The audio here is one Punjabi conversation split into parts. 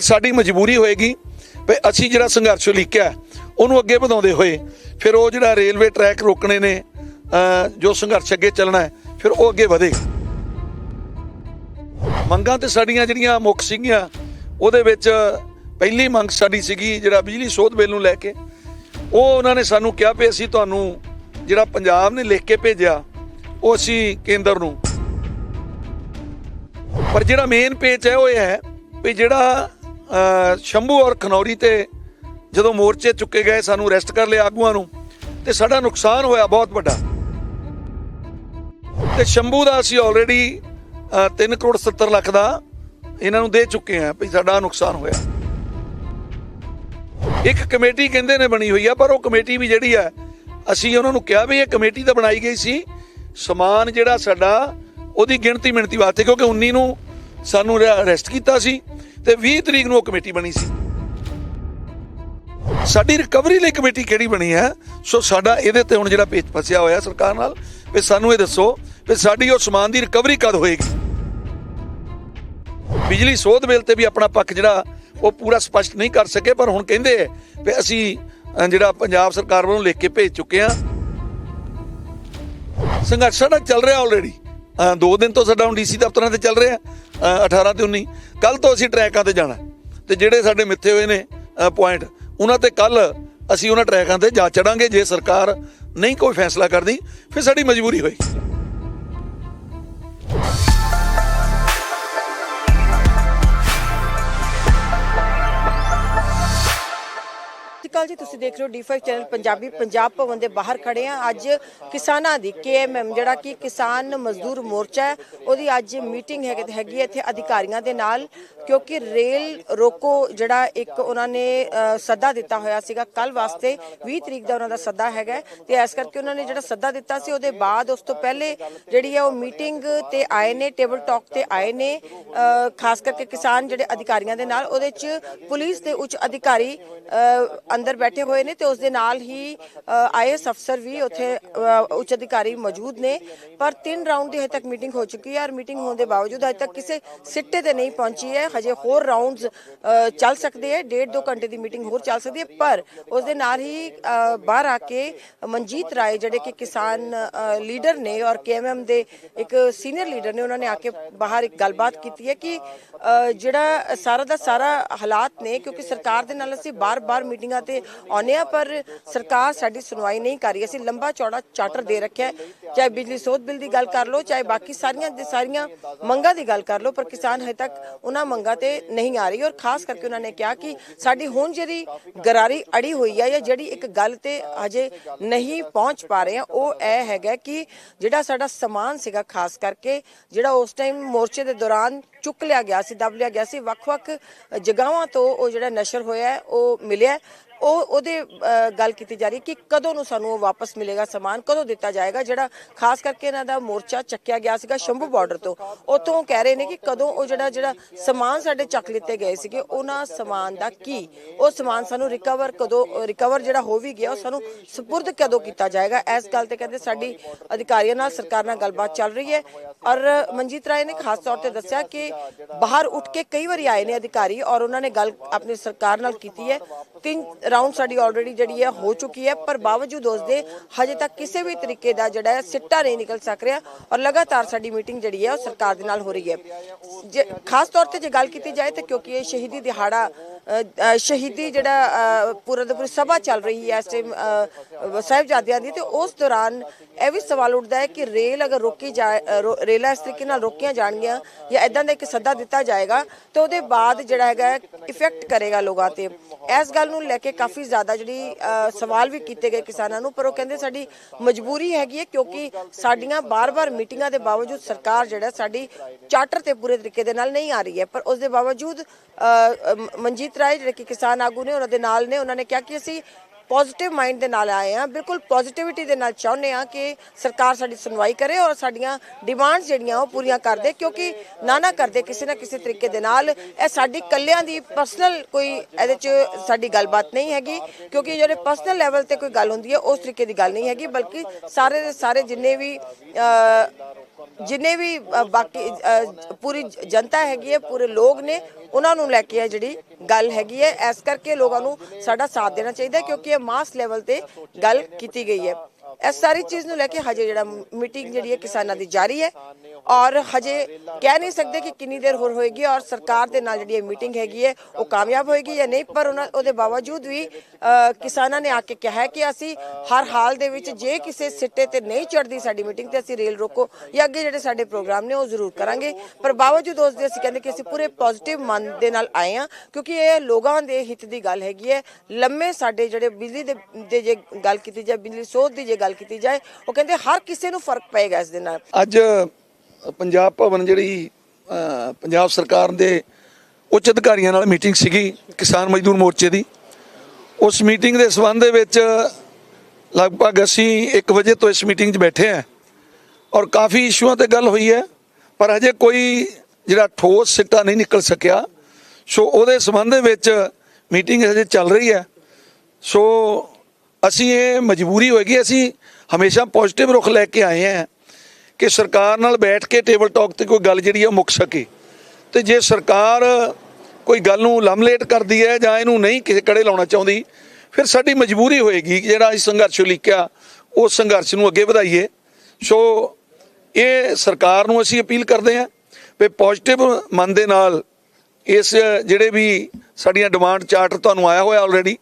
ਸਾਡੀ ਮਜਬੂਰੀ ਹੋਏਗੀ ਵੀ ਅਸੀਂ ਜਿਹੜਾ ਸੰਘਰਸ਼ ਲਿਖਿਆ ਉਹਨੂੰ ਅੱਗੇ ਵਧਾਉਂਦੇ ਹੋਏ ਫਿਰ ਉਹ ਜਿਹੜਾ ਰੇਲਵੇ ਟਰੈਕ ਰੋਕਣੇ ਨੇ ਜੋ ਸੰਘਰਸ਼ ਅੱਗੇ ਚੱਲਣਾ ਹੈ, ਫਿਰ ਉਹ ਅੱਗੇ ਵਧੇ। ਮੰਗਾਂ ਤੇ ਸਾਡੀਆਂ ਜਿਹੜੀਆਂ ਮੁੱਖ ਸੀਗੀਆਂ, ਉਹਦੇ ਵਿੱਚ ਪਹਿਲੀ ਮੰਗ ਸਾਡੀ ਸੀਗੀ ਜਿਹੜਾ ਬਿਜਲੀ ਸੋਧ ਬਿੱਲ ਨੂੰ ਲੈ ਕੇ। ਉਹ ਉਹਨਾਂ ਨੇ ਸਾਨੂੰ ਕਿਹਾ ਵੀ ਅਸੀਂ ਤੁਹਾਨੂੰ ਜਿਹੜਾ ਪੰਜਾਬ ਨੇ ਲਿਖ ਕੇ ਭੇਜਿਆ, ਉਹ ਅਸੀਂ ਕੇਂਦਰ ਨੂੰ। ਪਰ ਜਿਹੜਾ ਮੇਨ ਪੇਚ ਹੈ, ਉਹ ਇਹ ਹੈ ਵੀ ਜਿਹੜਾ ਸ਼ੰਭੂ ਔਰ ਖਨੌਰੀ ਤੇ ਜਦੋਂ ਮੋਰਚੇ ਚੁੱਕੇ ਗਏ, ਸਾਨੂੰ ਅਰੈਸਟ ਕਰ ਲਿਆ ਆਗੂਆਂ ਨੂੰ ਤੇ ਸਾਡਾ ਨੁਕਸਾਨ ਹੋਇਆ ਬਹੁਤ ਵੱਡਾ। ਤੇ ਸ਼ੰਭੂ ਦਾ ਅਸੀਂ ਆਲਰੇਡੀ 3 ਕਰੋੜ 70 ਲੱਖ ਦਾ ਇਹਨਾਂ ਨੂੰ ਦੇ ਚੁੱਕੇ ਹਾਂ ਵੀ ਸਾਡਾ ਨੁਕਸਾਨ ਹੋਇਆ। ਇੱਕ ਕਮੇਟੀ ਕਹਿੰਦੇ ਨੇ ਬਣੀ ਹੋਈ ਆ, ਪਰ ਉਹ ਕਮੇਟੀ ਵੀ ਜਿਹੜੀ ਆ, ਅਸੀਂ ਉਹਨਾਂ ਨੂੰ ਕਿਹਾ ਵੀ ਇਹ ਕਮੇਟੀ ਤਾਂ ਬਣਾਈ ਗਈ ਸੀ। ਸਮਾਨ ਜਿਹੜਾ ਸਾਡਾ, ਉਹਦੀ ਗਿਣਤੀ ਮਿਣਤੀ ਵਾਸਤੇ, ਕਿਉਂਕਿ 19 ਨੂੰ ਸਾਨੂੰ ਅਰੈਸਟ ਕੀਤਾ ਸੀ। ਤੇ 20 ਤਰੀਕ ਨੂੰ ਉਹ ਕਮੇਟੀ ਬਣੀ ਸੀ। ਸਾਡੀ ਰਿਕਵਰੀ ਲਈ ਕਮੇਟੀ ਕਿਹੜੀ ਬਣੀ ਹੈ? ਸੋ ਸਾਡਾ ਇਹਦੇ ਤੇ ਹੁਣ ਜਿਹੜਾ ਪੇਚ ਫਸਿਆ ਹੋਇਆ ਸਰਕਾਰ ਨਾਲ, ਵੀ ਸਾਨੂੰ ਇਹ ਦੱਸੋ ਵੀ ਸਾਡੀ ਉਹ ਸਮਾਨ ਦੀ ਰਿਕਵਰੀ ਕਦ ਹੋਏਗੀ? ਬਿਜਲੀ ਸੋਧ ਬਿੱਲ ਤੇ ਵੀ ਆਪਣਾ ਪੱਖ ਜਿਹੜਾ ਉਹ ਪੂਰਾ ਸਪਸ਼ਟ ਨਹੀਂ ਕਰ ਸਕੇ, ਪਰ ਹੁਣ ਕਹਿੰਦੇ ਆ ਵੀ ਅਸੀਂ ਜਿਹੜਾ ਪੰਜਾਬ ਸਰਕਾਰ ਵੱਲੋਂ ਲਿਖ ਕੇ ਭੇਜ ਚੁੱਕੇ ਆ ਸੰਘਰਸ਼ ਸਾਡਾ ਚੱਲ ਰਿਹਾ ਆਲਰੇਡੀ ਦੋ ਦਿਨ ਤੋਂ ਸਾਡਾ ਹੁਣ ਡੀਸੀ ਦਫ਼ਤਰਾਂ ਤੇ ਚੱਲ ਰਿਹਾ। 18 ਤੇ 19 ਕੱਲ ਤੋਂ ਅਸੀਂ ਟਰੈਕਾਂ ਤੇ ਜਾਣਾ। ਤੇ ਜਿਹੜੇ ਸਾਡੇ ਮਿੱਥੇ ਹੋਏ ਨੇ ਪੁਆਇੰਟ ਉਹਨਾਂ ਤੇ ਕੱਲ ਅਸੀਂ ਉਹਨਾਂ ਟਰੈਕਾਂ ਤੇ ਜਾ ਚੜਾਂਗੇ। ਜੇ ਸਰਕਾਰ ਨਹੀਂ ਕੋਈ ਫੈਸਲਾ ਕਰਦੀ, ਫਿਰ ਸਾਡੀ ਮਜਬੂਰੀ ਹੋਏਗੀ। ਅਕਾਲ ਜੀ ਤੁਸੀਂ ਦੇਖ ਰਹੇ ਹੋ D5 ਚੈਨਲ ਪੰਜਾਬੀ ਪੰਜਾਬ ਭਵਨ ਦੇ ਬਾਹਰ ਖੜੇ ਆ ਅੱਜ ਕਿਸਾਨਾਂ ਦੀ KMM ਜਿਹੜਾ ਕਿ ਕਿਸਾਨ ਮਜ਼ਦੂਰ ਮੋਰਚਾ ਹੈ ਉਹਦੀ ਅੱਜ ਮੀਟਿੰਗ ਹੈਗੀ ਇੱਥੇ ਅਧਿਕਾਰੀਆਂ ਦੇ ਨਾਲ ਕਿਉਂਕਿ ਰੇਲ ਰੋਕੋ ਜਿਹੜਾ ਇੱਕ ਉਹਨਾਂ ਨੇ ਸੱਦਾ ਦਿੱਤਾ ਹੋਇਆ ਸੀਗਾ ਕੱਲ ਵਾਸਤੇ 20 ਤਰੀਕ ਦਾ ਉਹਨਾਂ ਦਾ ਸੱਦਾ ਹੈਗਾ ਤੇ ਇਸ ਕਰਕੇ ਉਹਨਾਂ ਨੇ ਜਿਹੜਾ ਸੱਦਾ ਦਿੱਤਾ ਸੀ ਉਹਦੇ ਬਾਅਦ ਉਸ ਤੋਂ ਪਹਿਲੇ ਜਿਹੜੀ ਹੈ ਉਹ ਮੀਟਿੰਗ ਤੇ ਆਏ ਨੇ ਟੇਬਲ ਟਾਕ ਤੇ ਆਏ ਨੇ ਅ, ਖਾਸ ਕਰਕੇ ਕਿਸਾਨ ਜਿਹੜੇ ਅਧਿਕਾਰੀਆਂ ਦੇ ਨਾਲ ਉਹਦੇ ਚ ਪੁਲਿਸ ਦੇ ਉੱਚ ਅਧਿਕਾਰੀ ਅ, ਅੰਦਰ ਬੈਠੇ ਹੋਏ ਨੇ ਤੇ ਉਸ ਦੇ ਨਾਲ ਹੀ ਆਈਐਸ ਅਫਸਰ ਵੀ ਉੱਥੇ ਉੱਚ ਅਧਿਕਾਰੀ ਮੌਜੂਦ ਨੇ। ਪਰ ਤਿੰਨ ਰਾਉਂਡ ਦੀ ਹਜੇ ਤੱਕ ਮੀਟਿੰਗ ਹੋ ਚੁੱਕੀ ਹੈ ਔਰ ਮੀਟਿੰਗ ਹੋਣ ਦੇ ਬਾਵਜੂਦ ਹਜੇ ਤੱਕ ਕਿਸੇ ਸਿੱਟੇ ਤੇ ਨਹੀਂ ਪਹੁੰਚੀ ਹੈ। ਹਜੇ ਹੋਰ ਰਾਉਂਡਸ ਚੱਲ ਸਕਦੇ ਹੈ। ਡੇਢ ਦੋ ਘੰਟੇ ਦੀ ਮੀਟਿੰਗ ਹੋਰ ਚੱਲ ਸਕਦੀ ਹੈ। ਪਰ ਉਸ ਦੇ ਨਾਲ ਹੀ ਬਾਹਰ ਆ ਕੇ ਮਨਜੀਤ ਰਾਏ ਜਿਹੜੇ ਕਿ ਕਿਸਾਨ ਲੀਡਰ ਨੇ ਔਰ ਕੇਐਮਐਮ ਦੇ ਇੱਕ ਸੀਨੀਅਰ ਲੀਡਰ ਨੇ, ਉਹਨਾਂ ਨੇ ਆ ਕੇ ਬਾਹਰ ਇੱਕ ਗੱਲਬਾਤ ਕੀਤੀ ਹੈ ਕਿ ਜਿਹੜਾ ਸਾਰਾ ਦਾ ਸਾਰਾ ਹਾਲਾਤ ਨੇ, ਕਿਉਂਕਿ ਸਰਕਾਰ ਦੇ ਨਾਲ ਅਸੀਂ ਬਾਰ-ਬਾਰ ਮੀਟਿੰਗਾਂ ਤੇ ਆਉਂਦੇ ਹਾਂ ਪਰ ਸਰਕਾਰ ਸਾਡੀ ਸੁਣਵਾਈ ਨਹੀਂ ਕਰ ਰਹੀ। ਅਸੀਂ ਲੰਬਾ ਚੌੜਾ ਚਾਰਟਰ ਦੇ ਰੱਖਿਆ ਚਾਹੇ ਬਿਜਲੀ ਸੋਧ ਬਿੱਲ ਦੀ ਗੱਲ ਕਰ ਲਓ, ਚਾਹੇ ਬਾਕੀ ਸਾਰੀਆਂ ਦੀ ਸਾਰੀਆਂ ਮੰਗਾਂ ਦੀ ਗੱਲ ਕਰ ਲਓ, ਪਰ ਕਿਸਾਨ ਹਜੇ ਤੱਕ ਉਹਨਾਂ ਮੰਗਾਂ ਤੇ ਨਹੀਂ ਆ ਰਹੀ। ਔਰ ਖਾਸ ਕਰਕੇ ਉਹਨਾਂ ਨੇ ਕਿਹਾ ਕਿ ਸਾਡੀ ਹੁਣ ਜਿਹੜੀ ਗਰਾਰੀ ਅੜੀ ਹੋਈ ਹੈ ਜਾਂ ਜਿਹੜੀ ਇੱਕ ਗੱਲ ਤੇ ਅਜੇ ਨਹੀਂ ਪਹੁੰਚ ਪਾ ਰਹੇ ਆ, ਉਹ ਇਹ ਹੈਗਾ ਕਿ ਜਿਹੜਾ ਸਾਡਾ ਸਮਾਨ ਸੀਗਾ ਖਾਸ ਕਰਕੇ, ਜਿਹੜਾ ਉਸ ਟਾਈਮ ਮੋਰਚੇ ਦੇ ਦੌਰਾਨ ਚੁੱਕ ਲਿਆ ਗਿਆ ਸੀ, ਦਬ ਲਿਆ ਗਿਆ ਸੀ, ਵੱਖ-ਵੱਖ ਜਗ੍ਹਾਵਾਂ ਤੋਂ ਉਹ ਜਿਹੜਾ ਨਸ਼ਰ ਹੋਇਆ ਉਹ ਮਿਲਿਆ ਉਹ ਉਹਦੇ ਗੱਲ ਕੀਤੀ ਜਾ ਰਹੀ ਹੈ ਕਿ ਕਦੋਂ ਨੂੰ ਸਾਨੂੰ ਉਹ ਵਾਪਸ ਮਿਲੇਗਾ ਸਮਾਨ, ਕਦੋਂ ਦਿੱਤਾ ਜਾਏਗਾ, ਜਿਹੜਾ ਖਾਸ ਕਰਕੇ ਇਹਨਾਂ ਦਾ ਮੋਰਚਾ ਚੱਕਿਆ ਗਿਆ ਸੀਗਾ ਸ਼ੰਭੂ ਬਾਰਡਰ ਤੋਂ। ਉਤੋਂ ਕਹਿ ਰਹੇ ਨੇ ਕਿ ਕਦੋਂ ਉਹ ਜਿਹੜਾ ਜਿਹੜਾ ਸਮਾਨ ਸਾਡੇ ਚੱਕ ਲਿੱਤੇ ਗਏ ਸੀਗੇ, ਉਹਨਾਂ ਸਮਾਨ ਦਾ ਕੀ? ਉਹ ਸਮਾਨ ਸਾਨੂੰ ਰਿਕਵਰ ਕਦੋਂ ਰਿਕਵਰ ਜਿਹੜਾ ਹੋ ਵੀ ਗਿਆ, ਉਹ ਸਾਨੂੰ ਸਪੁਰਦ ਕਦੋਂ ਕੀਤਾ ਜਾਏਗਾ? ਇਸ ਗੱਲ ਤੇ ਕਹਿੰਦੇ ਸਾਡੀ ਅਧਿਕਾਰੀਆਂ ਨਾਲ ਸਰਕਾਰ ਨਾਲ ਗੱਲਬਾਤ ਚੱਲ ਰਹੀ ਹੈ। ਔਰ ਮਨਜੀਤ ਰਾਏ ਨੇ ਖਾਸ ਤੌਰ ਤੇ ਦੱਸਿਆ ਕਿ ਬਾਹਰ ਉੱਠ ਕੇ ਕਈ ਵਾਰੀ ਆਏ ਨੇ ਅਧਿਕਾਰੀ ਔਰ ਉਹਨਾਂ ਨੇ ਗੱਲ ਆਪਣੀ ਸਰਕਾਰ ਨਾਲ ਕੀਤੀ ਹੈ। ਤਿੰਨ ਰਾਉਂਡ ਸਾਡੀ ਆਲਰੇਡੀ ਜਿਹੜੀ ਹੈ ਹੋ ਚੁੱਕੀ ਹੈ, ਪਰ ਬਾਵਜੂਦ ਉਸ ਦੇ ਹਜੇ ਤੱਕ ਕਿਸੇ ਵੀ ਤਰੀਕੇ ਦਾ ਜਿਹੜਾ ਹੈ ਸਿੱਟਾ ਨਹੀਂ ਨਿਕਲ ਸਕ ਰਿਹਾ ਔਰ ਲਗਾਤਾਰ ਸਾਡੀ ਮੀਟਿੰਗ ਜਿਹੜੀ ਹੈ ਉਹ ਸਰਕਾਰ ਦੇ ਨਾਲ ਹੋ ਰਹੀ ਹੈ। ਖਾਸ ਤੌਰ ਤੇ ਜੇ ਗੱਲ ਕੀਤੀ ਜਾਏ ਤਾਂ ਕਿਉਂਕਿ ਇਹ ਸ਼ਹੀਦੀ ਦਿਹਾੜਾ ਸ਼ਹੀਦੀ ਜਿਹੜਾ ਪੂਰਾ ਦਾ ਪੂਰੀ ਸਭਾ ਚੱਲ ਰਹੀ ਹੈ ਇਸ ਟਾਈਮ ਸਾਹਿਬਜ਼ਾਦਿਆਂ ਦੀ, ਤੇ ਉਸ ਦੌਰਾਨ ਇਹ ਵੀ ਸਵਾਲ ਉੱਠਦਾ ਹੈ ਕਿ ਰੇਲ ਅਗਰ ਰੋਕੀ ਜਾ ਰੋ- ਰੇਲਾਂ ਇਸ ਤਰੀਕੇ ਨਾਲ ਰੋਕੀਆਂ ਜਾਣਗੀਆਂ ਜਾਂ ਇਦਾਂ ਦਾ ਇੱਕ ਸੱਦਾ ਦਿੱਤਾ ਜਾਏਗਾ, ਤੇ ਉਹਦੇ ਬਾਅਦ ਜਿਹੜਾ ਹੈਗਾ ਇਫੈਕਟ ਕਰੇਗਾ ਲੋਕਾਂ ਤੇ। ਇਸ ਗੱਲ ਨੂੰ ਲੈ ਕੇ ਕਾਫੀ ਜ਼ਿਆਦਾ ਜਿਹੜੀ ਸਵਾਲ ਵੀ ਕੀਤੇ ਗਏ ਕਿਸਾਨਾਂ ਨੂੰ, ਪਰ ਉਹ ਕਹਿੰਦੇ ਸਾਡੀ ਮਜਬੂਰੀ ਹੈਗੀ ਹੈ ਕਿਉਂਕਿ ਸਾਡੀਆਂ ਬਾਰ-ਬਾਰ ਮੀਟਿੰਗਾਂ ਦੇ ਬਾਵਜੂਦ ਸਰਕਾਰ ਜਿਹੜਾ ਸਾਡੀ ਚਾਰਟਰ ਤੇ ਪੂਰੇ ਤਰੀਕੇ ਦੇ ਨਾਲ ਨਹੀਂ ਆ ਰਹੀ ਹੈ, ਪਰ ਉਸ ਦੇ ਬਾਵਜੂਦ ਮਨਜੀਤ ਰਾਏ ਜਿਹੜੇ ਕਿ ਕਿਸਾਨ ਆਗੂ ਨੇ ਉਹਨਾਂ ਦੇ ਨਾਲ ਨੇ ਉਹਨਾਂ ਨੇ ਕਿਹਾ ਕਿ ਅਸੀਂ ਪੋਜ਼ਿਟਿਵ ਮਾਈਂਡ ਦੇ ਨਾਲ ਆਏ ਆ ਬਿਲਕੁਲ ਪੋਜ਼ਿਟਿਵਿਟੀ ਦੇ ਨਾਲ ਚਾਹੁੰਦੇ ਆ ਕਿ ਸਰਕਾਰ ਸਾਡੀ ਸੁਣਵਾਈ ਕਰੇ ਔਰ ਸਾਡੀਆਂ ਡਿਮਾਂਡਸ ਜਿਹੜੀਆਂ ਉਹ ਪੂਰੀਆਂ ਕਰ ਦੇ ਕਿਉਂਕਿ ਨਾ ਨਾ ਕਰਦੇ ਕਿਸੇ ਨਾ ਕਿਸੇ ਤਰੀਕੇ ਦੇ ਨਾਲ ਇਹ ਸਾਡੀ ਕੱਲਿਆਂ ਦੀ ਪਰਸਨਲ ਕੋਈ ਇਹਦੇ 'ਚ ਸਾਡੀ ਗੱਲਬਾਤ ਨਹੀਂ ਹੈਗੀ ਕਿਉਂਕਿ ਜਿਹੜੇ ਪਰਸਨਲ ਲੈਵਲ ਤੇ ਕੋਈ ਗੱਲ ਹੁੰਦੀ ਹੈ ਉਸ ਤਰੀਕੇ ਦੀ ਗੱਲ ਨਹੀਂ ਹੈਗੀ ਬਲਕਿ ਸਾਰੇ ਦੇ ਸਾਰੇ ਜਿੰਨੇ ਵੀ ਅ, ਜਿੰਨੇ ਵੀ ਬਾਕੀ ਪੂਰੀ ਜਨਤਾ ਹੈਗੀ ਹੈ, ਪੂਰੇ ਲੋਕ ਨੇ, ਉਹਨਾਂ ਨੂੰ ਲੈ ਕੇ ਇਹ ਜਿਹੜੀ ਗੱਲ ਹੈਗੀ ਹੈ, ਇਸ ਕਰਕੇ ਲੋਕਾਂ ਨੂੰ ਸਾਡਾ ਸਾਥ ਦੇਣਾ ਚਾਹੀਦਾ ਹੈ, ਕਿਉਂਕਿ ਇਹ ਮਾਸ ਲੈਵਲ ਤੇ ਗੱਲ ਕੀਤੀ ਗਈ ਹੈ। ਇਸ ਸਾਰੀ ਚੀਜ਼ ਨੂੰ ਲੈ ਕੇ ਹਜੇ ਜਿਹੜਾ ਮੀਟਿੰਗ ਜਿਹੜੀ ਹੈ ਕਿਸਾਨਾਂ ਦੀ ਜਾਰੀ ਹੈ ਔਰ ਹਜੇ ਕਹਿ ਨਹੀਂ ਸਕਦੇ ਕਿ ਕਿੰਨੀ ਦੇਰ ਹੋਰ ਹੋਏਗੀ ਔਰ ਸਰਕਾਰ ਦੇ ਨਾਲ ਜਿਹੜੀ ਇਹ ਮੀਟਿੰਗ ਹੈਗੀ ਹੈ, ਉਹ ਕਾਮਯਾਬ ਹੋਏਗੀ ਜਾਂ ਨਹੀਂ, ਪਰ ਉਹਨਾਂ, ਉਹਦੇ ਬਾਵਜੂਦ ਵੀ ਕਿਸਾਨਾਂ ਨੇ ਆ ਕੇ ਕਿਹਾ ਕਿ ਅਸੀਂ ਹਰ ਹਾਲ ਦੇ ਵਿੱਚ ਜੇ ਕਿਸੇ ਸਿੱਟੇ ਤੇ ਨਹੀਂ ਚੜਦੀ ਸਾਡੀ ਮੀਟਿੰਗ ਤੇ ਅਸੀਂ ਰੇਲ ਰੋਕੋ ਜਾਂ ਅੱਗੇ ਜਿਹੜੇ ਸਾਡੇ ਪ੍ਰੋਗਰਾਮ ਨੇ ਉਹ ਜ਼ਰੂਰ ਕਰਾਂਗੇ। ਪਰ ਬਾਵਜੂਦ ਉਸ ਦੇ ਅਸੀਂ ਕਹਿੰਦੇ ਕਿ ਅਸੀਂ ਪੂਰੇ ਪੋਜ਼ਿਟਿਵ ਮਨ ਦੇ ਨਾਲ ਆਏ ਹਾਂ, ਕਿਉਂਕਿ ਇਹ ਲੋਕਾਂ ਦੇ ਹਿੱਤ ਦੀ ਗੱਲ ਹੈਗੀ ਹੈ। ਲੰਮੇ ਸਾਡੇ ਜਿਹੜੇ ਬਿਜਲੀ ਦੇ ਜੇ ਗੱਲ ਕੀਤੀ ਜਾਏ, ਬਿਜਲੀ ਸੋਧ ਦੀ ਜੇ ਗੱਲ ਕੀਤੀ ਜਾਏ, ਉਹ ਕਹਿੰਦੇ ਹਰ ਕਿਸੇ ਨੂੰ ਫ਼ਰਕ ਪਏਗਾ ਇਸ ਦੇ ਨਾਲ। ਅੱਜ ਪੰਜਾਬ ਭਵਨ ਜਿਹੜੀ ਪੰਜਾਬ ਸਰਕਾਰ ਦੇ ਉੱਚ ਅਧਿਕਾਰੀਆਂ ਨਾਲ ਮੀਟਿੰਗ ਸੀਗੀ ਕਿਸਾਨ ਮਜ਼ਦੂਰ ਮੋਰਚੇ ਦੀ। ਉਸ ਮੀਟਿੰਗ ਦੇ ਸਬੰਧ ਦੇ ਵਿੱਚ ਲਗਭਗ ਅਸੀਂ 1 ਵਜੇ ਤੋਂ ਇਸ ਮੀਟਿੰਗ 'ਚ ਬੈਠੇ ਆ ਔਰ ਕਾਫੀ ਇਸ਼ੂਆਂ ਤੇ ਗੱਲ ਹੋਈ ਹੈ, ਪਰ ਹਜੇ ਕੋਈ ਜਿਹੜਾ ਠੋਸ ਸਿੱਟਾ ਨਹੀਂ ਨਿਕਲ ਸਕਿਆ। ਸੋ ਉਹਦੇ ਸਬੰਧ ਦੇ ਵਿੱਚ ਮੀਟਿੰਗ ਹਜੇ ਚੱਲ ਰਹੀ ਹੈ। ਸੋ ਅਸੀਂ ਇਹ ਮਜਬੂਰੀ ਹੋਏਗੀ, ਅਸੀਂ ਹਮੇਸ਼ਾ ਪੋਜ਼ਿਟਿਵ ਰੁਖ ਲੈ ਕੇ ਆਏ ਹਾਂ ਕਿ ਸਰਕਾਰ ਨਾਲ ਬੈਠ ਕੇ ਟੇਬਲ ਟਾਕ ਤੇ ਕੋਈ ਗੱਲ ਜਿਹੜੀ ਹੈ ਉਹ ਮੁੱਕ ਸਕੇ। ਤੇ ਜੇ ਸਰਕਾਰ ਕੋਈ ਗੱਲ ਨੂੰ ਲਮਲੇਟ ਕਰਦੀ ਹੈ ਜਾਂ ਇਹਨੂੰ ਨਹੀਂ ਕਿਸੇ ਕੜੇ ਲਾਉਣਾ ਚਾਹੁੰਦੀ, ਫਿਰ ਸਾਡੀ ਮਜਬੂਰੀ ਹੋਏਗੀ ਕਿ ਜਿਹੜਾ ਅਸੀਂ ਸੰਘਰਸ਼ ਲਿਖਿਆ ਉਸ ਸੰਘਰਸ਼ ਨੂੰ ਅੱਗੇ ਵਧਾਈਏ। ਸੋ ਇਹ ਸਰਕਾਰ ਨੂੰ ਅਸੀਂ ਅਪੀਲ ਕਰਦੇ ਹਾਂ ਵੀ ਪੋਜ਼ਿਟਿਵ ਮਨ ਦੇ ਨਾਲ ਇਸ ਜਿਹੜੇ ਵੀ ਸਾਡੀਆਂ ਡਿਮਾਂਡ ਚਾਰਟ ਤੁਹਾਨੂੰ ਆਇਆ ਹੋਇਆ ਆਲਰੇਡੀ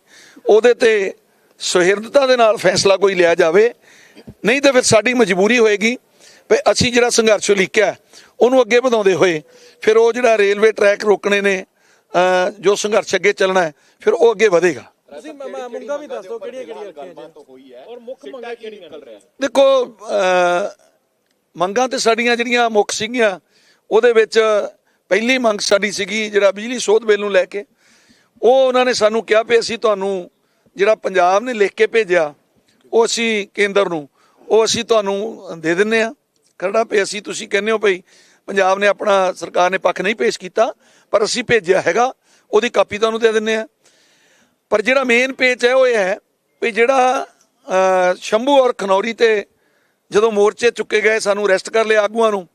ਉਹਦੇ ਤੇ ਸੁਹਿਰਦਤਾ ਦੇ ਨਾਲ ਫੈਸਲਾ ਕੋਈ ਲਿਆ ਜਾਵੇ ਨਹੀਂ ਤਾਂ ਫਿਰ ਸਾਡੀ ਮਜਬੂਰੀ ਹੋਏਗੀ ਵੀ ਅਸੀਂ ਜਿਹੜਾ ਸੰਘਰਸ਼ ਲਿਖਿਆ ਉਹਨੂੰ ਅੱਗੇ ਵਧਾਉਂਦੇ ਹੋਏ ਫਿਰ ਉਹ ਜਿਹੜਾ ਰੇਲਵੇ ਟਰੈਕ ਰੋਕਣੇ ਨੇ ਜੋ ਸੰਘਰਸ਼ ਅੱਗੇ ਚੱਲਣਾ ਹੈ ਫਿਰ ਉਹ ਅੱਗੇ ਵਧੇਗਾ। ਤੁਸੀਂ ਮ- ਮ- ਮੰਗਾਂ ਵੀ ਦੱਸ ਦਿਓ ਕਿਹੜੀਆਂ ਕਿਹੜੀਆਂ ਰੱਖੀਆਂ ਜੀ। ਔਰ ਮੁੱਖ ਮੰਗਾਂ ਕਿਹੜੀਆਂ ਨੇ? ਦੇਖੋ ਮੰਗਾਂ ਤੇ ਸਾਡੀਆਂ ਜਿਹੜੀਆਂ ਮੁੱਖ ਸੀਗੀਆਂ ਉਹਦੇ ਵਿੱਚ ਪਹਿਲੀ ਮੰਗ ਸਾਡੀ ਸੀਗੀ ਜਿਹੜਾ ਬਿਜਲੀ ਸੋਧ ਬਿੱਲ ਨੂੰ ਲੈ ਕੇ ਉਹ ਉਹਨਾਂ ਨੇ ਸਾਨੂੰ ਕਿਹਾ ਵੀ ਅਸੀਂ ਤੁਹਾਨੂੰ ਜਿਹੜਾ ਪੰਜਾਬ ਨੇ ਲਿਖ ਕੇ ਭੇਜਿਆ ਉਹ ਅਸੀਂ ਕੇਂਦਰ ਨੂੰ ਉਹ ਅਸੀਂ ਤੁਹਾਨੂੰ ਦੇ ਦਿੰਨੇ ਆ ਖਰੜਾ ਪੇ ਅਸੀਂ ਤੁਸੀਂ ਕਹਿੰਦੇ ਹੋ ਭਈ ਪੰਜਾਬ ਨੇ ਆਪਣਾ ਸਰਕਾਰ ਨੇ ਪੱਖ ਨਹੀਂ ਪੇਸ਼ ਕੀਤਾ ਪਰ ਅਸੀਂ ਭੇਜਿਆ ਹੈਗਾ ਉਹਦੀ ਕਾਪੀ ਤੁਹਾਨੂੰ ਦੇ ਦਿੰਨੇ ਆ ਪਰ ਜਿਹੜਾ ਮੇਨ ਪੇਜ ਹੈ ਉਹ ਇਹ ਹੈ ਵੀ ਜਿਹੜਾ ਸ਼ੰਭੂ ਔਰ ਖਨੌਰੀ ਤੇ ਜਦੋਂ ਮੋਰਚੇ ਚੁੱਕੇ ਗਏ ਸਾਨੂੰ ਅਰੈਸਟ ਕਰ ਲਿਆ ਆਗੂਆਂ ਨੂੰ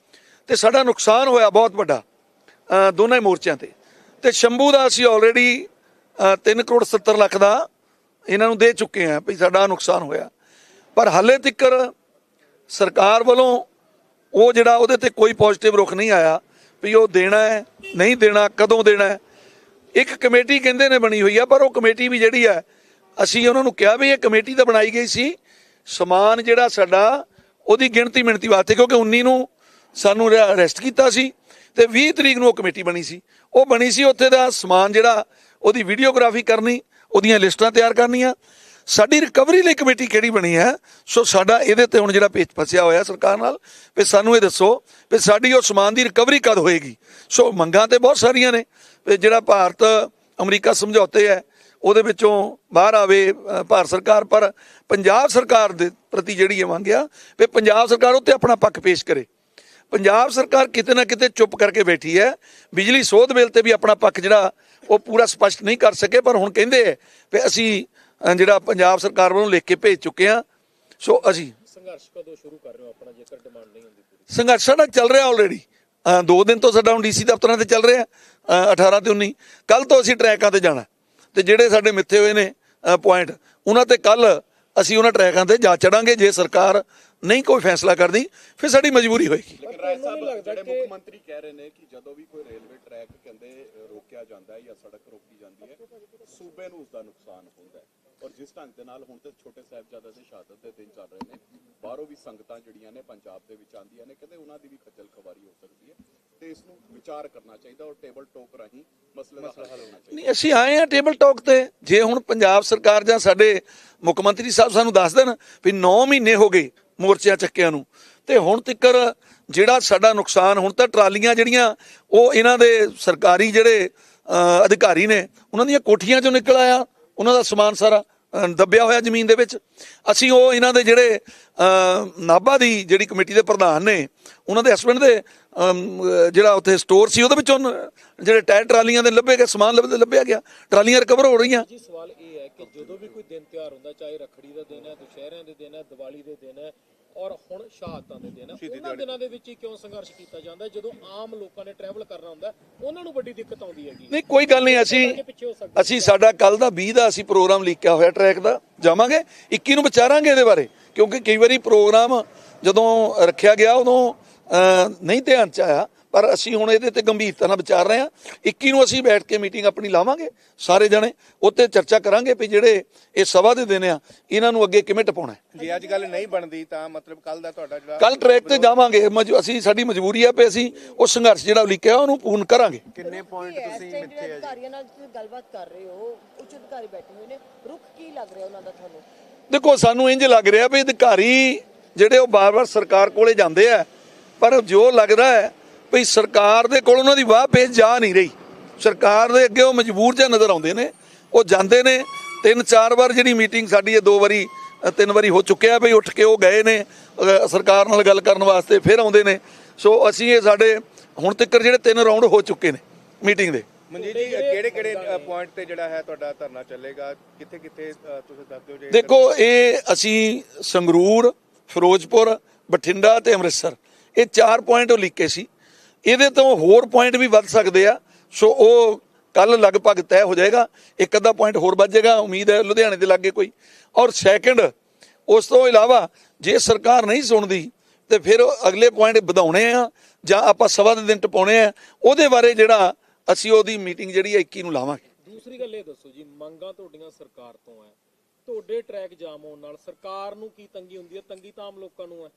ਤੇ ਸਾਡਾ ਨੁਕਸਾਨ ਹੋਇਆ ਬਹੁਤ ਵੱਡਾ ਅਹ, ਦੋਨਾਂ ਹੀ ਮੋਰਚਿਆਂ ਤੇ। ਤੇ ਸ਼ੰਭੂ ਦਾ ਅਸੀਂ ਆਲਰੇਡੀ 3 ਕਰੋੜ 70 ਲੱਖ ਦਾ ਇਹਨਾਂ ਨੂੰ ਦੇ ਚੁੱਕੇ ਹਾਂ ਵੀ ਸਾਡਾ ਨੁਕਸਾਨ ਹੋਇਆ। ਪਰ ਹਾਲੇ ਤੱਕ ਸਰਕਾਰ ਵੱਲੋਂ ਉਹ ਜਿਹੜਾ ਉਹਦੇ ਤੇ ਕੋਈ ਪੋਜ਼ਿਟਿਵ ਰੁਖ ਨਹੀਂ ਆਇਆ ਵੀ ਉਹ ਦੇਣਾ ਹੈ, ਨਹੀਂ ਦੇਣਾ, ਕਦੋਂ ਦੇਣਾ ਹੈ। ਇੱਕ ਕਮੇਟੀ ਕਹਿੰਦੇ ਨੇ ਬਣੀ ਹੋਈ ਆ, ਪਰ ਉਹ ਕਮੇਟੀ ਵੀ ਜਿਹੜੀ ਹੈ, ਅਸੀਂ ਉਹਨਾਂ ਨੂੰ ਕਿਹਾ ਵੀ ਇਹ ਕਮੇਟੀ ਤਾਂ ਬਣਾਈ ਗਈ ਸੀ। ਸਮਾਨ ਜਿਹੜਾ ਸਾਡਾ, ਉਹਦੀ ਗਿਣਤੀ ਮਿਣਤੀ ਵਾਸਤੇ, ਕਿਉਂਕਿ 19 ਨੂੰ ਸਾਨੂੰ ਅਰੈਸਟ ਕੀਤਾ ਸੀ ਤੇ 20 ਤਰੀਕ ਨੂੰ ਉਹ ਕਮੇਟੀ ਬਣੀ ਸੀ। ਉਹ ਬਣੀ ਸੀ ਉੱਥੇ ਦਾ ਸਮਾਨ ਜਿਹੜਾ, ਉਹਦੀ ਵੀਡੀਓਗ੍ਰਾਫੀ ਕਰਨੀ ਉਹਦੀਆਂ ਲਿਸਟਾਂ ਤਿਆਰ ਕਰਨੀਆਂ। ਸਾਡੀ ਰਿਕਵਰੀ ਲਈ ਕਮੇਟੀ ਕਿਹੜੀ ਬਣੀ ਹੈ? ਸੋ ਸਾਡਾ ਇਹਦੇ ਤੇ ਹੁਣ ਜਿਹੜਾ ਪੇਚ ਫਸਿਆ ਹੋਇਆ ਸਰਕਾਰ ਨਾਲ, ਵੀ ਸਾਨੂੰ ਇਹ ਦੱਸੋ ਵੀ ਸਾਡੀ ਉਹ ਸਮਾਨ ਦੀ ਰਿਕਵਰੀ ਕਦ ਹੋਏਗੀ। ਸੋ ਮੰਗਾਂ ਤੇ ਬਹੁਤ ਸਾਰੀਆਂ ਨੇ। ਵੀ ਜਿਹੜਾ ਭਾਰਤ ਅਮਰੀਕਾ ਸਮਝੌਤੇ ਹੈ, ਉਹਦੇ ਵਿੱਚੋਂ ਬਾਹਰ ਆਵੇ ਭਾਰਤ ਸਰਕਾਰ, ਪਰ ਪੰਜਾਬ ਸਰਕਾਰ ਦੇ ਪ੍ਰਤੀ ਜਿਹੜੀ ਇਹ ਮੰਗਿਆ ਵੀ ਪੰਜਾਬ ਸਰਕਾਰ ਉੱਤੇ ਆਪਣਾ ਪੱਖ ਪੇਸ਼ ਕਰੇ। ਪੰਜਾਬ ਸਰਕਾਰ ਕਿਤੇ ਨਾ ਕਿਤੇ ਚੁੱਪ ਕਰਕੇ ਬੈਠੀ ਹੈ। ਬਿਜਲੀ ਸੋਧ ਬਿੱਲ ਤੇ ਵੀ ਆਪਣਾ ਪੱਖ ਜਿਹੜਾ ਉਹ ਪੂਰਾ ਸਪਸ਼ਟ ਨਹੀਂ ਕਰ ਸਕੇ ਪਰ ਹੁਣ ਕਹਿੰਦੇ ਹੈ ਵੀ ਅਸੀਂ ਜਿਹੜਾ ਪੰਜਾਬ ਸਰਕਾਰ ਵੱਲੋਂ ਲਿਖ ਕੇ ਭੇਜ ਚੁੱਕੇ ਹਾਂ ਸੋ ਅਸੀਂ ਸੰਘਰਸ਼ ਕਦੋਂ ਸ਼ੁਰੂ ਕਰ ਰਹੇ ਹੋ ਆਪਣਾ ਜੇਕਰ ਡਿਮਾਂਡ ਨਹੀਂ ਹੁੰਦੀ ਪੂਰੀ? ਸੰਘਰਸ਼ ਸਾਡਾ ਚੱਲ ਰਿਹਾ ਆਲਰੇਡੀ ਦੋ ਦਿਨ ਤੋਂ ਸਾਡਾ ਹੁਣ ਡੀਸੀ ਦਫ਼ਤਰਾਂ ਤੇ ਚੱਲ ਰਿਹਾ ਅ, 18 ਤੇ 19 ਕੱਲ ਤੋਂ ਅਸੀਂ ਟਰੈਕਾਂ ਤੇ ਜਾਣਾ। ਤੇ ਜਿਹੜੇ ਸਾਡੇ ਮਿੱਥੇ ਹੋਏ ਨੇ ਪੁਆਇੰਟ ਉਹਨਾਂ ਤੇ ਕੱਲ ਅਸੀਂ ਉਹਨਾਂ ਟਰੈਕਾਂ ਤੇ ਜਾ ਚੜਾਂਗੇ ਜੇ ਸਰਕਾਰ ਨਹੀਂ ਕੋਈ ਫੈਸਲਾ ਕਰਦੀ ਫਿਰ ਸਾਡੀ ਮਜਬੂਰੀ ਹੋਏਗੀ। ਲੇਕਿਨ ਰਾਏ ਸਾਹਿਬ ਜਿਹੜੇ ਮੁੱਖ ਮੰਤਰੀ ਕਹਿ ਰਹੇ ਨੇ ਕਿ ਜਦੋਂ ਵੀ ਕੋਈ ਰੇਲਵੇ ਟਰੈਕ ਕਹਿੰਦੇ ਅ, ਰੋਕਿਆ ਜਾਂਦਾ ਹੈ ਜਾਂ ਸੜਕ ਰੋਕੀ ਜਾਂਦੀ ਹੈ ਸੂਬੇ ਨੂੰ ਉਸ ਦਾ ਨੁਕਸਾਨ ਹੁੰਦਾ ਹੈ। ਔਰ ਜਿਸ ਢੰਗ ਦੇ ਨਾਲ ਹੁਣ ਤੇ ਛੋਟੇ ਸਾਹਿਬਜ਼ਾਦੇ ਦੇ ਸ਼ਹਾਦਤ ਦੇ ਦਿਨ ਚੱਲ ਰਹੇ ਨੇ ਬਾਹਰੋਂ ਵੀ ਸੰਗਤਾਂ ਜਿਹੜੀਆਂ ਨੇ ਪੰਜਾਬ ਦੇ ਵਿੱਚ ਆਉਂਦੀਆਂ ਨੇ ਕਹਿੰਦੇ ਉਹਨਾਂ ਦੀ ਵੀ ਖੱਜਲ ਖਵਾਰੀ ਹੋ ਸਕਦੀ ਹੈ ਤੇ ਇਸ ਨੂੰ ਵਿਚਾਰ ਕਰਨਾ ਚਾਹੀਦਾ ਔਰ ਟੇਬਲ ਟੋਕ ਰਾਹੀਂ ਮਸਲੇ ਦਾ ਹੱਲ ਹੋਣਾ ਚਾਹੀਦਾ ਨਹੀਂ ਅਸੀਂ ਆਏ ਆ ਟੇਬਲ ਟਾਕ ਤੇ। ਜੇ ਹੁਣ ਪੰਜਾਬ ਸਰਕਾਰ ਜਾਂ ਸਾਡੇ ਮੁੱਖ ਮੰਤਰੀ ਸਾਹਿਬ ਸਾਨੂੰ ਦੱਸ ਦੇਣ ਵੀ 9 ਮਹੀਨੇ ਹੋ ਗਏ ਮੋਰਚਿਆਂ ਚੱਕਿਆਂ ਨੂੰ ਤੇ ਹੁਣ ਤੱਕਰ ਜਿਹੜਾ ਸਾਡਾ ਨੁਕਸਾਨ ਹੁਣ ਤਾਂ ਟਰਾਲੀਆਂ ਜਿਹੜੀਆਂ ਉਹ ਇਹਨਾਂ ਦੇ ਸਰਕਾਰੀ ਜਿਹੜੇ ਅਧਿਕਾਰੀ ਨੇ ਉਹਨਾਂ ਦੀਆਂ ਕੋਠੀਆਂ ਚੋਂ ਨਿਕਲ ਆਇਆ। ਉਹਨਾਂ ਦਾ ਸਮਾਨ ਸਾਰਾ ਦੱਬਿਆ ਹੋਇਆ ਜ਼ਮੀਨ ਦੇ ਵਿੱਚ। ਅਸੀਂ ਉਹ ਇਹਨਾਂ ਦੇ ਜਿਹੜੇ ਨਾਭਾ ਦੀ ਜਿਹੜੀ ਕਮੇਟੀ ਦੇ ਪ੍ਰਧਾਨ ਨੇ, ਉਹਨਾਂ ਦੇ ਹਸਬੰਡ ਦੇ ਜਿਹੜਾ ਉੱਥੇ ਸਟੋਰ ਸੀ, ਉਹਦੇ ਵਿੱਚੋਂ ਜਿਹੜੇ ਟਾਇਰ ਟਰਾਲੀਆਂ ਦੇ ਲੱਭੇ ਗਏ, ਸਮਾਨ ਲੱਭ- ਲੱਭਿਆ ਗਿਆ। ਟਰਾਲੀਆਂ ਰਿਕਵਰ ਹੋ ਰਹੀਆਂ। ਜੀ, ਸਵਾਲ ਇਹ ਹੈ ਕਿ ਜਦੋਂ ਵੀ ਕੋਈ ਦਿਨ ਤਿਉਹਾਰ ਹੁੰਦਾ, ਚਾਹੇ ਰੱਖੜੀ ਦਾ ਦਿਨ ਹੈ, ਦੁਸ਼ਹਿਰਿਆਂ ਦੇ ਦਿਨ ਹੈ, ਦੀਵਾਲੀ ਦੇ ਦਿਨ ਹੈ ਔਰ ਹੁਣ ਸ਼ਹਾਦਤਾਂ ਦੇ ਦਿਨ ਉਹਨਾਂ ਦਿਨਾਂ ਦੇ ਵਿੱਚ ਹੀ ਕਿਉਂ ਸੰਘਰਸ਼ ਕੀਤਾ ਜਾਂਦਾ ਜਦੋਂ ਆਮ ਲੋਕਾਂ ਨੇ ਟਰੈਵਲ ਕਰਨਾ ਹੁੰਦਾ ਉਹਨਾਂ ਨੂੰ ਵੱਡੀ ਦਿੱਕਤ ਆਉਂਦੀ ਹੈਗੀ ਨਹੀਂ ਕੋਈ ਗੱਲ ਨਹੀਂ ਅਸੀਂ ਅਸੀਂ ਸਾਡਾ ਕੱਲ ਦਾ 20 ਦਾ ਅਸੀਂ ਪ੍ਰੋਗਰਾਮ ਲਿਖਿਆ ਹੋਇਆ ਟਰੈਕ ਦਾ। ਜਾਵਾਂਗੇ? 21 ਨੂੰ ਵਿਚਾਰਾਂਗੇ ਇਹਦੇ ਬਾਰੇ ਕਿਉਂਕਿ ਕਈ ਵਾਰੀ ਪ੍ਰੋਗਰਾਮ ਜਦੋਂ ਰੱਖਿਆ ਗਿਆ ਉਦੋਂ ਅਹ, ਨਹੀਂ ਧਿਆਨ ਚ ਆਇਆ। ਪਰ ਅਸੀਂ ਹੁਣ ਇਹਦੇ ਤੇ ਗੰਭੀਰਤਾ ਨਾਲ ਵਿਚਾਰ ਰਹੇ ਹਾਂ। 21 ਨੂੰ ਅਸੀਂ ਬੈਠ ਕੇ ਮੀਟਿੰਗ ਆਪਣੀ ਲਾਵਾਂਗੇ ਸਾਰੇ ਜਣੇ। ਉੱਤੇ ਚਰਚਾ ਕਰਾਂਗੇ ਵੀ ਜਿਹੜੇ ਇਹ ਸਭਾ ਦੇ ਦਿਨ ਆ ਇਹਨਾਂ ਨੂੰ ਅੱਗੇ ਕਿਵੇਂ ਟਪਾਉਣਾ ਹੈ। ਜੇ ਅੱਜ ਗੱਲ ਨਹੀਂ ਬਣਦੀ ਤਾਂ ਮਤਲਬ ਕੱਲ ਦਾ ਤੁਹਾਡਾ ਜਿਹੜਾ ਕੱਲ ਟਰੈਕ ਤੇ ਜਾਵਾਂਗੇ। ਅਸੀਂ ਸਾਡੀ ਮਜਬੂਰੀ ਹੈ ਵੀ ਅਸੀਂ ਉਹ ਸੰਘਰਸ਼ ਜਿਹੜਾ ਲਿਖਿਆ ਉਹਨੂੰ ਪੂਰਨ ਕਰਾਂਗੇ। ਕਿੰਨੇ ਪੁਆਇੰਟ ਤੁਸੀਂ ਮਿੱਥੇ ਆ ਜੀ? ਅਧਿਕਾਰੀਆਂ ਨਾਲ ਤੁਸੀਂ ਗੱਲਬਾਤ ਕਰ ਰਹੇ ਹੋ ਉੱਚ ਅਧਿਕਾਰੀ ਬੈਠੇ ਹੋਏ ਨੇ ਰੁਖ ਕੀ ਲੱਗ ਰਿਹਾ ਉਹਨਾਂ ਦਾ ਤੁਹਾਨੂੰ? ਦੇਖੋ ਸਾਨੂੰ ਇੰਜ ਲੱਗ ਰਿਹਾ ਵੀ ਅਧਿਕਾਰੀ ਜਿਹੜੇ ਉਹ ਬਾਰ-ਬਾਰ ਸਰਕਾਰ ਕੋਲੇ ਜਾਂਦੇ ਆ ਪਰ ਜੋ ਲੱਗਦਾ ਹੈ ਵੀ ਸਰਕਾਰ ਦੇ ਕੋਲ ਉਹਨਾਂ ਦੀ ਵਾਹ ਪੇਜ ਜਾ ਨਹੀਂ ਰਹੀ। ਸਰਕਾਰ ਦੇ ਅੱਗੇ ਉਹ ਮਜਬੂਰ ਜਿਹਾ ਨਜ਼ਰ ਆਉਂਦੇ ਨੇ। ਉਹ ਜਾਂਦੇ ਨੇ ਤਿੰਨ ਚਾਰ ਵਾਰ ਜਿਹੜੀ ਮੀਟਿੰਗ ਸਾਡੀ ਇਹ ਦੋ ਵਾਰੀ ਤਿੰਨ ਵਾਰੀ ਹੋ ਚੁੱਕਿਆ ਵੀ ਉੱਠ ਕੇ ਉਹ ਗਏ ਨੇ ਸਰਕਾਰ ਨਾਲ ਗੱਲ ਕਰਨ ਵਾਸਤੇ ਫਿਰ ਆਉਂਦੇ ਨੇ। ਸੋ ਅਸੀਂ ਇਹ ਸਾਡੇ ਹੁਣ ਤੱਕ ਜਿਹੜੇ ਤਿੰਨ ਰਾਉਂਡ ਹੋ ਚੁੱਕੇ ਨੇ ਮੀਟਿੰਗ ਦੇ। ਮਨਜੀਤ ਜੀ ਕਿਹੜੇ ਕਿਹੜੇ ਪੁਆਇੰਟ ਤੇ ਜਿਹੜਾ ਹੈ ਤੁਹਾਡਾ ਧਰਨਾ ਚੱਲੇਗਾ? ਕਿੱਥੇ ਕਿੱਥੇ ਤੁਸੀਂ ਦੱਸ ਦਿਓ ਜੇ ਦੇਖੋ ਇਹ ਅਸੀਂ ਸੰਗਰੂਰ ਫਿਰੋਜ਼ਪੁਰ ਬਠਿੰਡਾ ਤੇ ਅੰਮ੍ਰਿਤਸਰ। ਇਹ ਚਾਰ ਪੁਆਇੰਟ ਉਹ ਲਿਖੇ ਸੀ। ਇਹਦੇ ਤੋਂ ਹੋਰ ਪੁਆਇੰਟ ਵੀ ਵੱਧ ਸਕਦੇ ਆ। ਸੋ ਉਹ ਕੱਲ ਲਗਭਗ ਤੈਅ ਹੋ ਜਾਏਗਾ। ਇੱਕ ਅੱਧਾ ਪੁਆਇੰਟ ਹੋਰ ਵੱਧ ਜਾਏਗਾ। ਉਮੀਦ ਹੈ ਲੁਧਿਆਣੇ ਦੇ ਲਾਗੇ ਕੋਈ। ਔਰ ਸੈਕੰਡ ਉਸ ਤੋਂ ਇਲਾਵਾ ਜੇ ਸਰਕਾਰ ਨਹੀਂ ਸੁਣਦੀ, ਤੇ ਫਿਰ ਅਗਲੇ ਪੁਆਇੰਟ ਵਧਾਉਣੇ ਆ ਜਾਂ ਆਪਾਂ ਸਵਾ ਦੇ ਦਿਨ ਟਪਾਉਣੇ ਆ। ਉਹਦੇ ਬਾਰੇ ਜਿਹੜਾ ਅਸੀਂ ਉਹਦੀ ਮੀਟਿੰਗ ਜਿਹੜੀ ਹੈ 21 ਨੂੰ ਲਾਵਾਂਗੇ। ਦੂਸਰੀ ਗੱਲ ਇਹ ਦੱਸੋ ਜੀ, ਮੰਗਾਂ ਤੁਹਾਡੀਆਂ ਸਰਕਾਰ ਤੋਂ ਹੈ। ਤੁਹਾਡੇ ਟਰੈਕ ਜਾਮ ਹੋਣ ਨਾਲ ਸਰਕਾਰ ਨੂੰ ਕੀ ਤੰਗੀ ਹੁੰਦੀ ਹੈ? ਤੰਗੀ ਤਾਂ ਆਮ ਲੋਕਾਂ ਨੂੰ ਹੈ।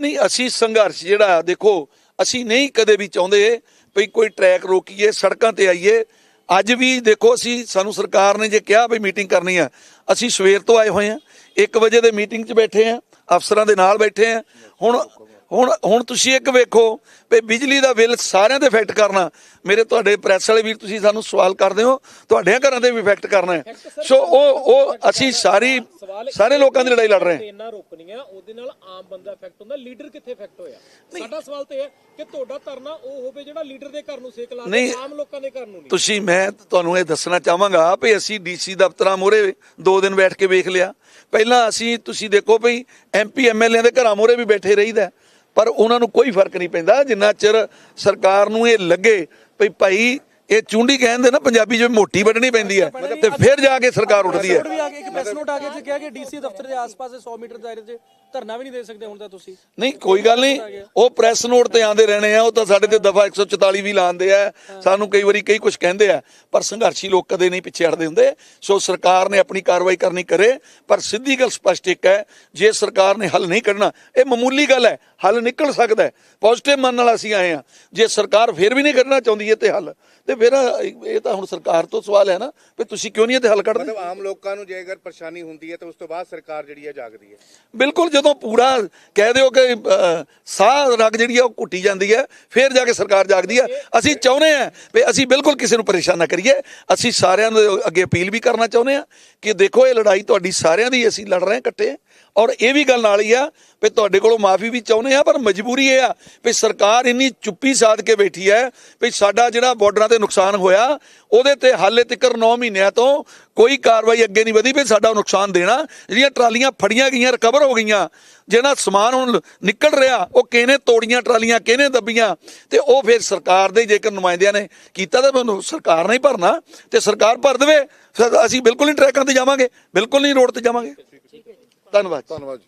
ਨਹੀਂ, ਅਸੀਂ ਸੰਘਰਸ਼ ਜਿਹੜਾ, ਦੇਖੋ, ਅਸੀਂ ਨਹੀਂ ਕਦੇ ਵੀ ਚਾਹੁੰਦੇ ਵੀ ਕੋਈ ਟਰੈਕ ਰੋਕੀਏ, ਸੜਕਾਂ ਤੇ ਆਈਏ। ਅੱਜ ਵੀ ਦੇਖੋ, ਅਸੀਂ, ਸਾਨੂੰ ਸਰਕਾਰ ਨੇ ਜੇ ਕਿਹਾ ਵੀ ਮੀਟਿੰਗ ਕਰਨੀ ਆ, ਅਸੀਂ ਸਵੇਰ ਤੋਂ ਆਏ ਹੋਏ ਆ। 1 ਵਜੇ ਦੇ ਮੀਟਿੰਗ 'ਚ ਬੈਠੇ ਆ, ਅਫਸਰਾਂ ਦੇ ਨਾਲ ਬੈਠੇ ਆ। ਹੁਣ ਹੁਣ ਹੁਣ ਤੁਸੀਂ ਇੱਕ ਵੇਖੋ ਵੀ ਬਿਜਲੀ ਦਾ ਬਿੱਲ ਸਾਰਿਆਂ ਤੇ ਇਫੈਕਟ ਕਰਨਾ। ਮੇਰੇ ਤੁਹਾਡੇ ਪ੍ਰੈਸ ਵਾਲੇ ਵੀਰ ਤੁਸੀਂ ਸਾਨੂੰ ਸਵਾਲ ਕਰਦੇ ਹੋ ਤੁਹਾਡਿਆਂ ਘਰਾਂ ਤੇ ਵੀ ਇਫੈਕਟ ਕਰਨਾ ਹੈ। ਸੋ ਉਹ ਉਹ ਅਸੀਂ ਸਾਰੀ ਸਾਰੇ ਲੋਕਾਂ ਦੀ ਲੜਾਈ ਲੜ ਰਹੇ ਹਾਂ। ਇੰਨਾ ਰੋਕਣੀ ਆ ਉਹਦੇ ਨਾਲ ਆਮ ਬੰਦਾ ਇਫੈਕਟ ਹੁੰਦਾ। ਲੀਡਰ ਕਿੱਥੇ ਇਫੈਕਟ ਹੋਇਆ? ਸਾਡਾ ਸਵਾਲ ਤੇ ਇਹ ਹੈ ਕਿ ਤੁਹਾਡਾ ਧਰਨਾ ਉਹ ਹੋਵੇ ਜਿਹੜਾ ਲੀਡਰ ਦੇ ਘਰ ਨੂੰ ਸੇਕ ਲਾ ਦੇ ਨਹੀਂ। ਆਮ ਲੋਕਾਂ ਦੇ ਘਰ ਨੂੰ ਨਹੀਂ। ਤੁਸੀਂ ਮੈਂ ਤੁਹਾਨੂੰ ਇਹ ਦੱਸਣਾ ਚਾਹਾਂਗਾ ਵੀ ਅਸੀਂ ਡੀਸੀ ਦਫ਼ਤਰਾਂ ਮੋਰੇ ਦੋ ਦਿਨ ਬੈਠ ਕੇ ਵੇਖ ਲਿਆ। ਪਹਿਲਾਂ ਅਸੀਂ ਤੁਸੀਂ ਦੇਖੋ ਭਈ ਐਮਪੀ ਐਮਐਲਏ ਦੇ ਘਰਾਂ ਮੋਰੇ ਵੀ ਬੈਠੇ ਰਹੀਦਾ। ਪਰ ਉਹਨਾਂ ਨੂੰ ਕੋਈ ਫ਼ਰਕ ਨਹੀਂ ਪੈਂਦਾ ਜਿੰਨਾ ਚਿਰ ਸਰਕਾਰ ਨੂੰ ਇਹ ਲੱਗੇ ਭਈ ਭਾਈ ਇਹ ਚੁੰਡੀ ਕਹਿੰਦੇ ਨਾ ਪੰਜਾਬੀ ਚ ਮੋਟੀ ਵੱਢਣੀ ਪੈਂਦੀ ਹੈ ਤੇ ਫਿਰ ਜਾ ਕੇ ਸਰਕਾਰ ਉੱਠਦੀ ਹੈ। ਵੀ ਆ ਗਿਆ ਇੱਕ ਪ੍ਰੈਸ ਨੋਟ ਆ ਗਿਆ ਜੀ ਕਿਹਾ ਕਿ ਡੀਸੀ ਦਫ਼ਤਰ ਦੇ ਆਸ-ਪਾਸ ਦੇ 100 ਮੀਟਰ ਦਾਇਰੇ 'ਚ ਧਰਨਾ ਵੀ ਨਹੀਂ ਦੇ ਸਕਦੇ ਹੁਣ ਤਾਂ ਤੁਸੀਂ। ਨਹੀਂ ਕੋਈ ਗੱਲ ਨਹੀਂ ਉਹ ਪ੍ਰੈਸ ਨੋਟ ਤੇ ਆਂਦੇ ਰਹਿਣੇ ਆ ਉਹ ਤਾਂ ਸਾਡੇ ਤੇ ਦਫਾ 144 ਵੀ ਲਾਉਂਦੇ ਆ ਸਾਨੂੰ ਕਈ ਵਾਰੀ ਕਈ ਕੁਝ ਕਹਿੰਦੇ ਆ ਪਰ ਸੰਘਰਸ਼ੀ ਲੋਕ ਕਦੇ ਨਹੀਂ ਪਿੱਛੇ ਹਟਦੇ ਹੁੰਦੇ ਸੋ ਸਰਕਾਰ ਨੇ ਆਪਣੀ ਕਾਰਵਾਈ ਕਰਨੀ ਕਰੇ ਪਰ ਸਿੱਧੀ ਗੱਲ ਸਪਸ਼ਟ ਇੱਕ ਹੈ ਜੇ ਸਰਕਾਰ ਨੇ ਹੱਲ ਨਹੀਂ ਕੱਢਣਾ ਇਹ ਮਾਮੂਲੀ ਗੱਲ ਹੈ ਹੱਲ ਨਿਕਲ ਸਕਦਾ ਹੈ। ਪੋਜ਼ਿਟਿਵ ਮਨ ਨਾਲ ਅਸੀਂ ਆਏ ਆ ਜੇ ਸਰਕਾਰ ਫਿਰ ਵੀ ਨਹੀਂ ਕੱਢਣਾ ਚਾਹੁੰਦੀ ਹੈ ਤੇ ਹੱਲ ਤੇ ਫਿਰ ਇਹ ਤਾਂ ਹੁਣ ਸਰਕਾਰ ਤੋਂ ਸਵਾਲ ਹੈ ਨਾ ਵੀ ਤੁਸੀਂ ਕਿਉਂ ਨਹੀਂ ਇਹ ਤੇ ਹੱਲ ਕੱਢਦੇ? ਮਤਲਬ ਆਮ ਲੋਕਾਂ ਨੂੰ ਜੇ ਅਗਰ ਪਰੇਸ਼ਾਨੀ ਹੁੰਦੀ ਹੈ ਤਾਂ ਉਸ ਤੋਂ ਬਾਅਦ ਸਰਕਾਰ ਜਿਹੜੀ ਹੈ ਜਾਗਦੀ ਹੈ। ਬਿਲਕੁਲ ਜਦੋਂ ਪੂਰਾ ਕਹਿ ਦਿਓ ਕਿ ਸਾਹ ਰਗ ਜਿਹੜੀ ਆ ਉਹ ਘੁੱਟੀ ਜਾਂਦੀ ਹੈ ਫਿਰ ਜਾ ਕੇ ਸਰਕਾਰ ਜਾਗਦੀ ਹੈ। ਅਸੀਂ ਚਾਹੁੰਦੇ ਆ ਵੀ ਅਸੀਂ ਬਿਲਕੁਲ ਕਿਸੇ ਨੂੰ ਪਰੇਸ਼ਾਨ ਨਾ ਕਰੀਏ। ਅਸੀਂ ਸਾਰਿਆਂ ਨੂੰ ਅੱਗੇ ਅਪੀਲ ਵੀ ਕਰਨਾ ਚਾਹੁੰਦੇ ਆ ਕਿ ਦੇਖੋ ਇਹ ਲੜਾਈ ਤੁਹਾਡੀ ਸਾਰਿਆਂ ਦੀ ਅਸੀਂ ਲੜ ਰਹੇ ਹਾਂ ਇਕੱਠੇ। ਔਰ ਇਹ ਵੀ ਗੱਲ ਨਾਲ ਹੀ ਆ ਵੀ ਤੁਹਾਡੇ ਕੋਲੋਂ ਮਾਫੀ ਵੀ ਚਾਹੁੰਦੇ ਆ ਪਰ ਮਜਬੂਰੀ ਇਹ ਆ ਵੀ ਸਰਕਾਰ ਇੰਨੀ ਚੁੱਪੀ ਸਾਧ ਕੇ ਬੈਠੀ ਹੈ ਵੀ ਸਾਡਾ ਜਿਹੜਾ ਬਾਰਡਰਾਂ ਤੇ ਨੁਕਸਾਨ ਹੋਇਆ, ਉਹਦੇ ਤੇ ਹਾਲੇ ਤੱਕ 9 ਮਹੀਨਿਆਂ ਤੋਂ ਕੋਈ ਕਾਰਵਾਈ ਅੱਗੇ ਨਹੀਂ ਵਧੀ ਵੀ ਸਾਡਾ ਨੁਕਸਾਨ ਦੇਣਾ। ਜਿਹੜੀਆਂ ਟਰਾਲੀਆਂ ਫੜੀਆਂ ਗਈਆਂ ਰਿਕਵਰ ਹੋ ਗਈਆਂ ਜਿਹੜਾ ਸਮਾਨ ਹੁਣ ਨਿਕਲ ਰਿਹਾ, ਉਹ ਕਿਹਨੇ ਤੋੜੀਆਂ ਟਰਾਲੀਆਂ, ਕਿਹਨੇ ਦੱਬੀਆਂ, ਤੇ ਉਹ ਫਿਰ ਸਰਕਾਰ ਦੇ ਜੇਕਰ ਨੁਮਾਇੰਦਿਆਂ ਨੇ ਕੀਤਾ ਤਾਂ ਮੈਨੂੰ ਸਰਕਾਰ ਨੇ ਭਰਨਾ, ਤੇ ਸਰਕਾਰ ਭਰ ਦੇਵੇ, ਫਿਰ ਅਸੀਂ ਬਿਲਕੁਲ ਨਹੀਂ ਟਰੈਕਾਂ ਤੇ ਜਾਵਾਂਗੇ, ਬਿਲਕੁਲ ਨਹੀਂ ਰੋਡ ਤੇ ਜਾਵਾਂਗੇ। ਧੰਨਵਾਦ ਧੰਨਵਾਦ ਜੀ।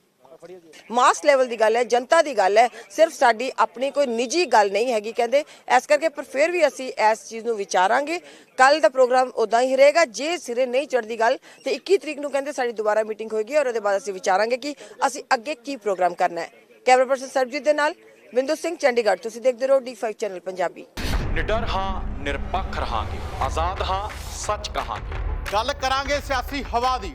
ਮਾਸ ਲੈਵਲ ਦੀ ਗੱਲ ਹੈ ਜਨਤਾ ਦੀ ਗੱਲ ਹੈ ਸਿਰਫ ਸਾਡੀ ਆਪਣੀ ਕੋਈ ਨਿੱਜੀ ਗੱਲ ਨਹੀਂ ਹੈਗੀ ਕਹਿੰਦੇ ਇਸ ਕਰਕੇ ਪਰ ਫਿਰ ਵੀ ਅਸੀਂ ਇਸ ਚੀਜ਼ ਨੂੰ ਵਿਚਾਰਾਂਗੇ। ਕੱਲ ਦਾ ਪ੍ਰੋਗਰਾਮ ਉਦਾਂ ਹੀ ਰਹੇਗਾ ਜੇ ਸਿਰੇ ਨਹੀਂ ਚੜਦੀ ਗੱਲ ਤੇ 21 ਤਰੀਕ ਨੂੰ ਕਹਿੰਦੇ ਸਾਡੀ ਦੁਬਾਰਾ ਮੀਟਿੰਗ ਹੋਏਗੀ ਔਰ ਉਹਦੇ ਬਾਅਦ ਅਸੀਂ ਵਿਚਾਰਾਂਗੇ ਕਿ ਅਸੀਂ ਅੱਗੇ ਕੀ ਪ੍ਰੋਗਰਾਮ ਕਰਨਾ ਹੈ। ਕੈਮਰਾ ਪਰਸਨ ਸਰਬਜੀਤ ਦੇ ਨਾਲ ਬਿੰਦੂ ਸਿੰਘ ਚੰਡੀਗੜ੍ਹ। ਤੁਸੀਂ ਦੇਖਦੇ ਰਹੋ D5 ਚੈਨਲ ਪੰਜਾਬੀ। ਨਿਡਰ ਹਾਂ ਨਿਰਪੱਖ ਰਹਾਂਗੇ ਆਜ਼ਾਦ ਹਾਂ ਸੱਚ ਕਹਾਂਗੇ। ਗੱਲ ਕਰਾਂਗੇ ਸਿਆਸੀ ਹਵਾ ਦੀ।